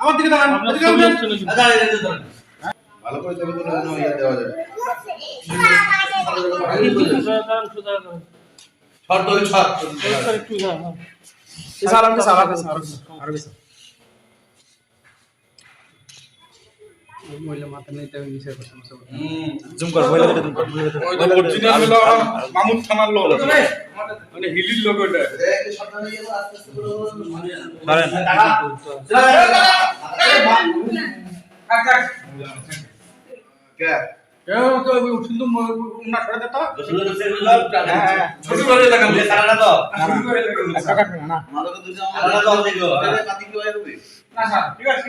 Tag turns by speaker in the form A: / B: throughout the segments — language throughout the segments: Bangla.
A: আমার দিকে দাঁড়ান।
B: ভালো করে তুলে যেন ইয়ে দেওয়া যায় ছট ওই ছট
A: জুম কর বইলা দিতে জুম কর
C: ওই তো অরিজিনাল হলো মামুন থানার লোক। মানে হিলির লোক ঠিক আছে।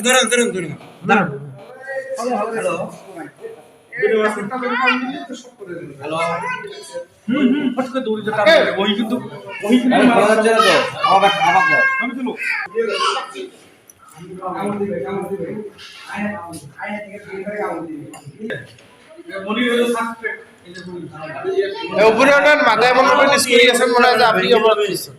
C: ধরুন ধরুন ধরুন
A: হবে ওই কিন্তু ওই কিন্তু আমি তো লোক
D: উপরে ওনার মাথায় মনে করেন স্কুল গেছেন মনে হয় যে আপনি অপরাধ করছেন।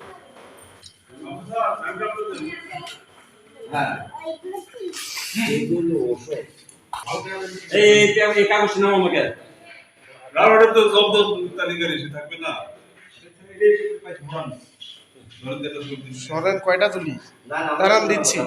B: এই এই কাগজ নাও আমাকে।
C: রাওয়ারে তো জব্দ তালিকার এসে থাকবে না।
D: সরেন কয়টা তুলি? দাঁড়ান দিচ্ছি।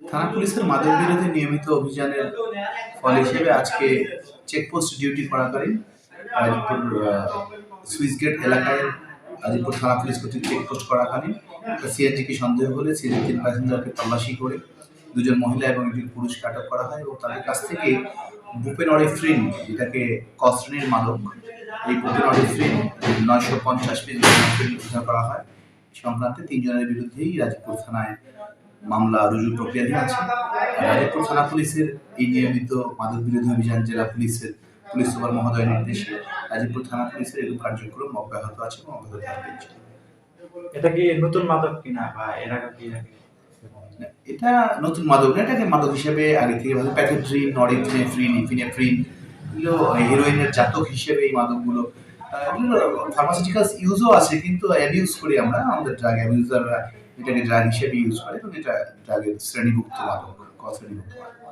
E: থানা পুলিশের মাদক বিরোধী নিয়মিত অভিযানের ফল হিসেবে আজকে চেকপোস্ট ডিউটি করাকালীন সুইচ গেট এলাকায় আজিপুর থানা পুলিশ কর্তৃক চেকপোস্ট করাকালীন সিএনজিকে সন্দেহ হলে তিন প্যাসেঞ্জারকে তল্লাশি করে দুজন মহিলা এবং একজন পুরুষকে আটক করা হয় এবং তাদের কাছ থেকে বুপেন অরিফ্রিন যেটাকে কস্টনের মাদক, এই বুপেন অরিফ্রিন নয়শো পঞ্চাশ পিস উদ্ধার করা হয়। সংক্রান্তে তিনজনের বিরুদ্ধেই রাজপুর থানায় মামলা রুজু প্রক্রিয়াধীন আছে। রাজপুর থানা পুলিশের এই নিয়মিত মাদক বিরোধী অভিযান জেলা পুলিশের, পুলিশ সুপার মহোদয়ের নির্দেশে রাজপুর থানা পুলিশের এরূপ কার্যক্রম অব্যাহত আছে এবং অব্যাহত থাকবে
A: এটা কি নতুন মাদক কিনা বা এর আগে কি
E: এটা নতুন মাদক না এটাকে মাদক হিসেবে আগে থেকে ভাবে প্যাকেট্রিন নরিফ্রিন ইফিনেফ্রিন এগুলো হিরোইনের জাতক হিসেবে এই মাদকগুলো ফার্মাসিউটিক্যালস ইউজও আছে কিন্তু অ্যাবিউজ করি আমরা। আমাদের ড্রাগ অ্যাবিউজাররা এটাকে ড্রাগ হিসেবে ইউজ করে এবং এটা ড্রাগের শ্রেণীভুক্ত মাদক ক শ্রেণীভুক্ত মাদক।